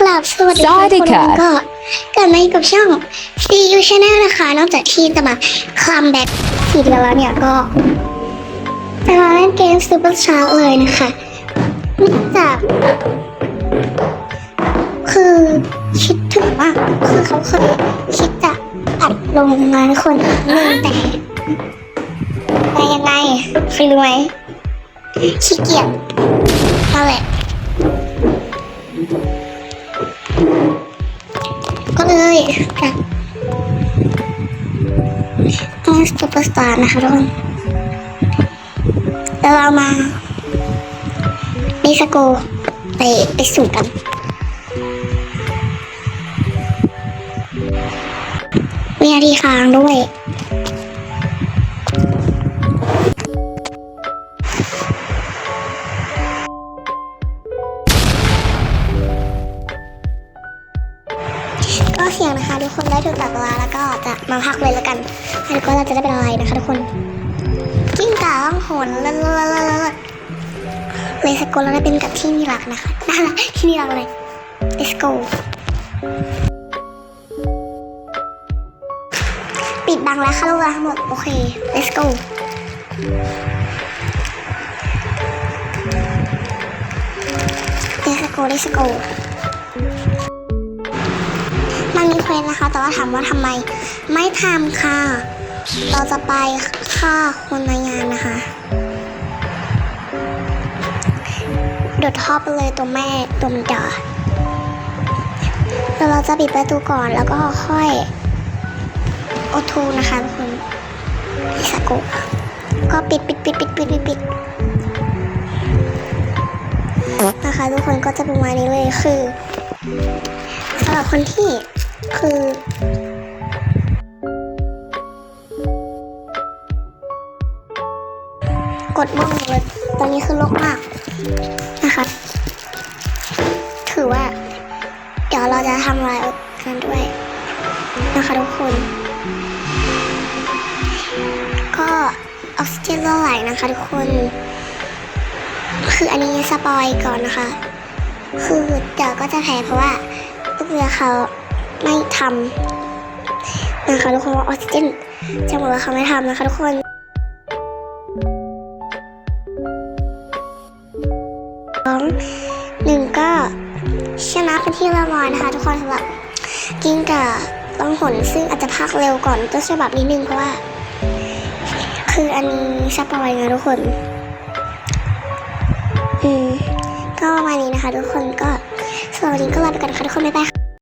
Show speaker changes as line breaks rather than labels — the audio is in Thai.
กลับสวัสดี
สวัสดี
ทุก
ค่ะ
นก็กลับมาอยู่กับช่อง CU Channel นะคะ นอกจากที่จะมาคัมแบ็กทีเดียวแล้วเนี่ยก็จะมาเล่นเกม Super Shark เลยนะคะเนื่องจาก คือคิดถึงว่าคือเขาเคยคิดจะอัดลงมาให้คนอีกหนึ่งแต่แต่ยังไงใครรู้ไหมขี้เกียจนั่นแหละ ก็เลยค่ะต้องซุปเปอร์สตาร์นะคะทุกคนแล้วเรามาดิสโกไปไปสู่กัน มีนาทีค้างด้วย ก็เสียงนะคะ ทุกคนได้ถูกตัดเวลาแล้วก็จะมาพักเลยแล้วกันแล้วก็เราจะได้เป็นอะไรนะคะทุกคนกิ้งก่าล่องหนเลิศเลิศเลยสกลเราได้เป็นกับที่มีรักนะคะน่ารักที่มีรักเลย let's go ปิดบังแล้วค่ะลูกแล้วทั้งหมดโอเค let's go let's go let's go มัน แต่ว่าถามว่าทำไมไม่ทำค่ะ เราจะไปฆ่าคนในงานนะคะ โดดท่อไปเลยตัวแม่ตัวมันดาแล้วเราจะปิดประตูก่อนแล้วก็ค่อยโอทูนะคะทุกคนอิสกะก็ปิดปิดปิดปิดปิดปิดปิดนะคะทุกคนก็จะประมาณนี้เลยคือสำหรับคนที่ คือ กดม่วงเลย ตอนนี้คือโลกมากนะคะถือว่า เดี๋ยวเราจะทำอะไรกันด้วยนะคะทุกคน ก็ออกซิเจนละไหลนะคะทุกคน คืออันนี้สปอยก่อนนะคะ คือเดี๋ยวก็จะแพ้เพราะว่าลูกเรือเขา ไม่ทำนะคะทุกคนว่าออกซิเจนจะบอกว่าเขาไม่ทำนะคะทุกคนสองหนึ่งก็ชนะเป็นที่เรียบร้อยนะคะ ทุกคนสำหรับกิ้งกับต้องหนซึ่งอาจจะพักเร็วก่อนต้นฉบับนิดนึงเพราะว่า คืออันนี้สปอยนะทุกคน อืมก็ประมาณนี้นะคะ ทุกคนก็สำหรับวันนี้ก็ลาไปก่อนค่ะทุกคนบ๊ายบายค่ะ